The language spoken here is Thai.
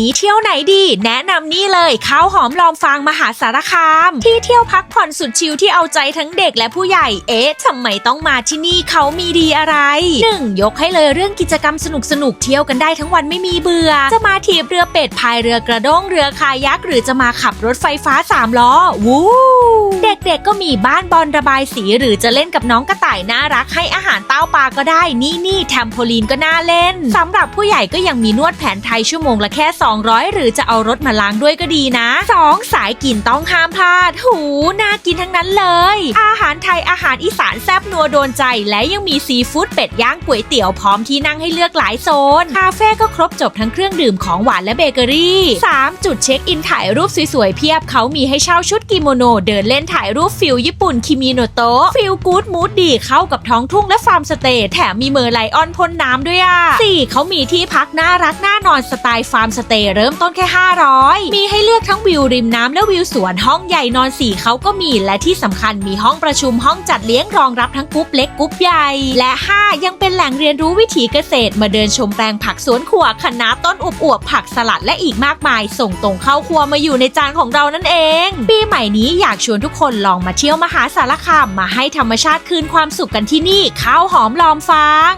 นี้เที่ยวไหนดี แนะนำนี่เลยข้าวหอมลอมฟางมหาสารคาม ที่เที่ยวพักผ่อนสุดชิลที่เอาใจทั้งเด็กและผู้ใหญ่ เอ๊ะทำไมต้องมาที่นี่เขามีดีอะไร 1. ยกให้เลยเรื่องกิจกรรมสนุกสนุกๆเที่ยวกันได้ทั้งวันไม่มีเบื่อ จะมาถีบเรือเป็ดพายเรือกระด้งเรือคายักหรือจะมาขับรถไฟฟ้าสามล้อ วู้ เด็กๆก็มีบ้านบอลระบายสีหรือจะเล่นกับน้องกระต่ายน่ารักให้อาหารเต้าปลาก็ได้นี่นี่แทมโพลีนก็น่าเล่นสำหรับผู้ใหญ่ก็ยังมีนวดแผนไทยชั่วโมงละแค่ 200 หรือจะเอารถมาล้างด้วยก็ดีนะ 2. สายกินต้องห้ามพลาด หูน่ากินทั้งนั้นเลย อาหารไทยอาหารอีสานแซ่บนัวโดนใจ และยังมีซีฟู้ดเป็ดย่างก๋วยเตี๋ยวพร้อมที่นั่งให้เลือกหลายโซน คาเฟ่ก็ครบจบทั้งเครื่องดื่มของหวานและเบเกอรี่ 3. จุดเช็คอินถ่ายรูปสวยๆเพียบเขามีให้เช่าชุดกิโมโนเดินเล่นถ่ายรูปฟิลญี่ปุ่นคิมิโนโตะฟิลกู๊ดมูดดีเข้ากับท้องทุ่งและฟาร์มสเตย์แถมมีเมอร์ไลออนพ่นน้ำด้วยอะ 4. เขามีที่พักน่ารักน่านอนสไตล์ฟาร์มสเตย์เริ่มต้นแค่ 500 มีให้เลือกทั้งวิวริมน้ำและวิวสวนห้องใหญ่นอนสี่เขาก็มีและที่สำคัญมีห้องประชุมห้องจัดเลี้ยงรองรับทั้งกรุ๊ปเล็กกรุ๊ปใหญ่ และ 5 ยังเป็นแหล่งเรียนรู้วิถีเกษตร มาเดินชมแปลงผักสวนครัวคะน้าต้นอุบอวบผักสลัดและอีกมากมาย ส่งตรงเข้าครัวมาอยู่ในจานของเรานั่นเอง ปีใหม่นี้อยากชวนทุกคนลองมาเที่ยวมหาสารคามมาให้ธรรมชาติคืนความสุขกันที่นี่ข้าวหอมลอมฟาง